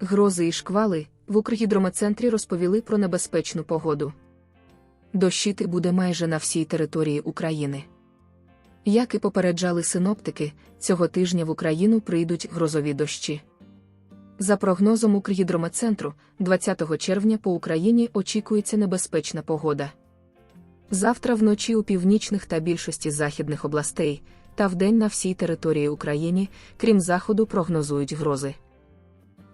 Грози і шквали в Укргідрометцентрі розповіли про небезпечну погоду. Дощити буде майже на всій території України. Як і попереджали синоптики, цього тижня в Україну прийдуть грозові дощі. За прогнозом Укргідрометцентру, 20 червня по Україні очікується небезпечна погода. Завтра вночі у північних та більшості західних областей, та вдень на всій території України, крім заходу, прогнозують грози.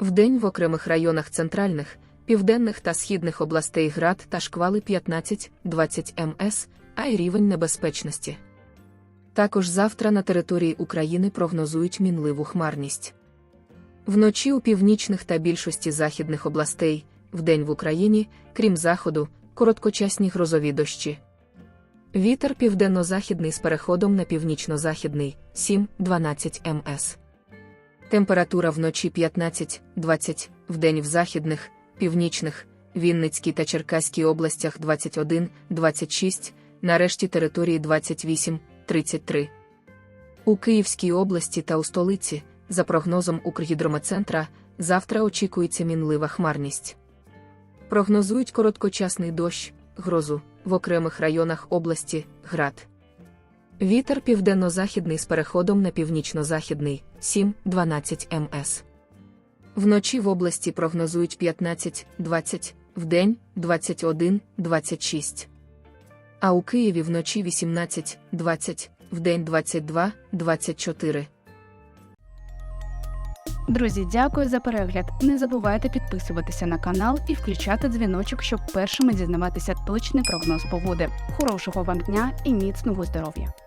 Вдень в окремих районах центральних, південних та східних областей град та шквали 15-20 МС, а й рівень небезпечності. Також завтра на території України прогнозують мінливу хмарність. Вночі у північних та більшості західних областей, вдень в Україні, крім заходу, короткочасні грозові дощі. Вітер південно-західний з переходом на північно-західний 7-12 МС. Температура вночі 15-20, вдень в західних, північних, Вінницькій та Черкаській областях 21-26, нарешті території 28-33. У Київській області та у столиці, за прогнозом Укргідрометцентра, завтра очікується мінлива хмарність. Прогнозують короткочасний дощ, грозу в окремих районах області град. Вітер південно-західний з переходом на північно-західний 7-12 МС. Вночі в області прогнозують 15-20, вдень 21-26. А у Києві вночі 18-20, вдень 22-24. Друзі, дякую за перегляд. Не забувайте підписуватися на канал і включати дзвіночок, щоб першими дізнаватися точний прогноз погоди. Хорошого вам дня і міцного здоров'я!